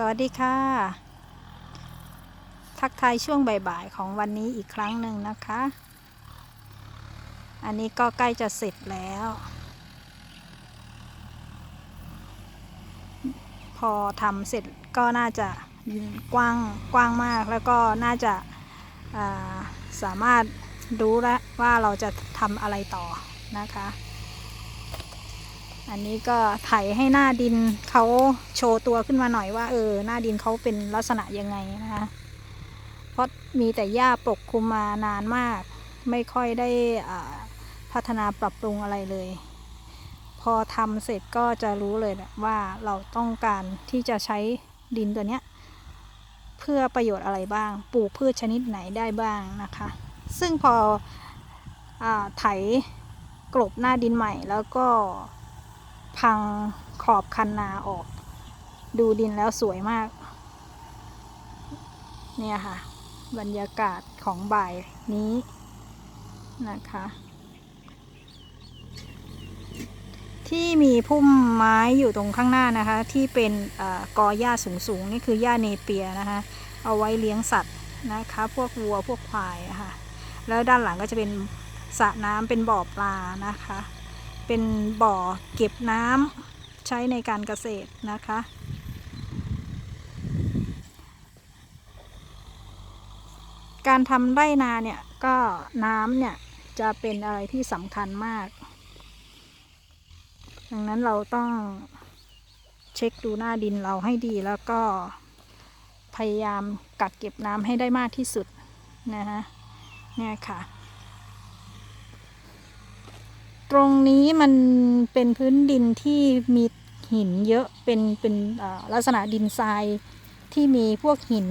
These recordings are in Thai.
สวัสดีค่ะ ทักทายช่วงบ่ายๆของวันนี้อีกครั้งหนึ่งนะคะ อันนี้ก็ใกล้จะเสร็จแล้ว พอทำเสร็จก็น่าจะกว้างกว้างมากแล้วก็น่าจะาสามารถรู้แล้วว่าเราจะทำอะไรต่อนะคะ อันนี้ก็ไถให้หน้าดินเขาโชว์ตัวขึ้นมาหน่อยว่า เออ หน้าดินเขาเป็นลักษณะยังไงนะคะ เพราะมีแต่หญ้าปกคลุมมานานมาก ไม่ค่อยได้พัฒนาปรับปรุงอะไรเลย พอทำเสร็จก็จะรู้เลยแหละว่าเราต้องการที่จะใช้ดินตัวเนี้ยเพื่อประโยชน์อะไรบ้าง ปลูกพืชชนิดไหนได้บ้างนะคะ ซึ่งพออาไถกลบหน้าดินใหม่แล้วก็ พังขอบคันนาออก ดูดินแล้วสวยมาก เนี่ยค่ะ บรรยากาศของบ่ายนี้นะคะ ที่มีพุ่มไม้อยู่ตรงข้างหน้านะคะ ที่เป็นอกอหญ้าสูงๆ นี่คือหญ้าเนเปียนะคะ เอาไว้เลี้ยงสัตว์นะคะ พวกวัวพวกควายะค่ะ แล้วด้านหลังก็จะเป็นสระน้ำเป็นบ่อปลานะคะ เป็นบ่อเก็บน้ำใช้ในการเกษตรนะคะ การทำไร่นาเนี่ยก็น้ำเนี่ยจะเป็นอะไรที่สำคัญมาก ดังนั้นเราต้องเช็คดูหน้าดินเราให้ดีแล้วก็พยายามกักเก็บน้ำให้ได้มากที่สุดนะฮะเนี่ยค่ะ ตรงนี้มันเป็นพื้นดินที่มีหินเยอะเป็นเป็นลักษณะดินทรายที่มีพวกหิน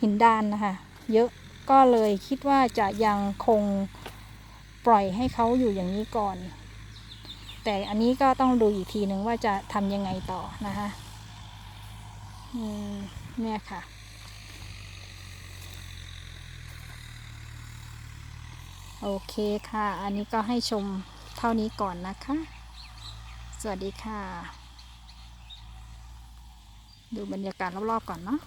หินดานนะคะเยอะก็เลยคิดว่าจะยังคงปล่อยให้เขาอยู่อย่างนี้ก่อน แต่อันนี้ก็ต้องดูอีกทีหนึ่งว่าจะทำยังไงต่อนะคะเนี่ยค่ะ โอเคค่ะ อันนี้ก็ให้ชมเท่านี้ก่อนนะคะ สวัสดีค่ะ ดูบรรยากาศรอบๆก่อนเนาะ